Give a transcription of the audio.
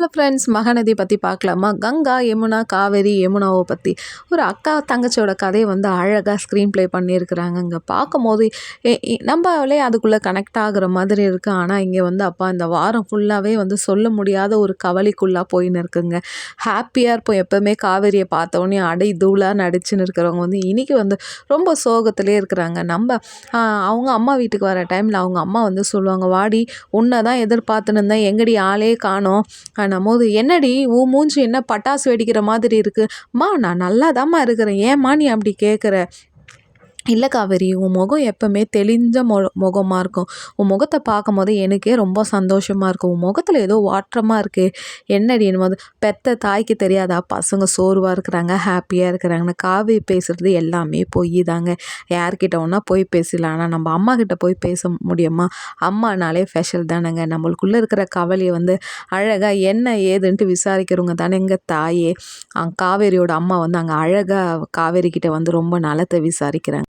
Hello friends Mahanadi பற்றி பார்க்கலாமா? கங்கா யமுனா காவேரி யமுனாவை பற்றி ஒரு அக்கா தங்கச்சியோட கதையை வந்து அழகாக ஸ்க்ரீன் ப்ளே பண்ணியிருக்கிறாங்க இங்கே பார்க்கும்போது நம்மளே அதுக்குள்ளே கனெக்ட் ஆகிற மாதிரி இருக்குது ஆனால் இங்கே வந்து அப்பா இந்த வாரம் ஃபுல்லாகவே வந்து சொல்ல முடியாத ஒரு கவலைக்குள்ளாக போயின்னு இருக்குங்க. ஹாப்பியாக இருப்போம் எப்போவுமே காவேரியை பார்த்தோன்னே அடை தூளாக நடிச்சுன்னு இருக்கிறவங்க வந்து இன்றைக்கி வந்து ரொம்ப சோகத்திலே இருக்கிறாங்க. நம்ம அவங்க அம்மா வீட்டுக்கு வர டைமில் அவங்க அம்மா வந்து சொல்லுவாங்க வாடி உன்னை தான் எதிர்பார்த்துன்னு இருந்தேன். எங்கடி ஆளே காணோம். போது என்னடி உன் மூஞ்சி என்ன பட்டாசு வெடிக்கிற மாதிரி இருக்குது மா நான் நல்லா தாம்மா இருக்கிறேன். ஏம்மா நீ அப்படி கேட்குற இல்லை காவேரி உன் முகம் எப்போவுமே தெளிஞ்ச மொ முகமாக இருக்கும். உன் முகத்தை பார்க்கும் போது எனக்கே ரொம்ப சந்தோஷமாக இருக்கும் உன் முகத்தில் ஏதோ வாற்றமாக இருக்குது என்னடி போது பெத்த தாய்க்கு தெரியாதா? பசங்க சோர்வாக இருக்கிறாங்க ஹாப்பியாக இருக்கிறாங்கன்னு காவேரி பேசுகிறது எல்லாமே பொய் தாங்க. யார்கிட்ட ஒன்றா போய் பேசலாம் ஆனால் நம்ம அம்மா கிட்ட போய் பேச முடியுமா? அம்மானாலே ஸ்பெஷல் தானேங்க. நம்மளுக்குள்ளே இருக்கிற கவலையை வந்து அழகாக என்ன ஏதுன்ட்டு விசாரிக்கிறவங்க தானே எங்கள் தாயே. காவேரியோட அம்மா வந்து அங்கே அழகாக காவேரி கிட்ட வந்து ரொம்ப நலத்தை விசாரிக்கிறாங்க.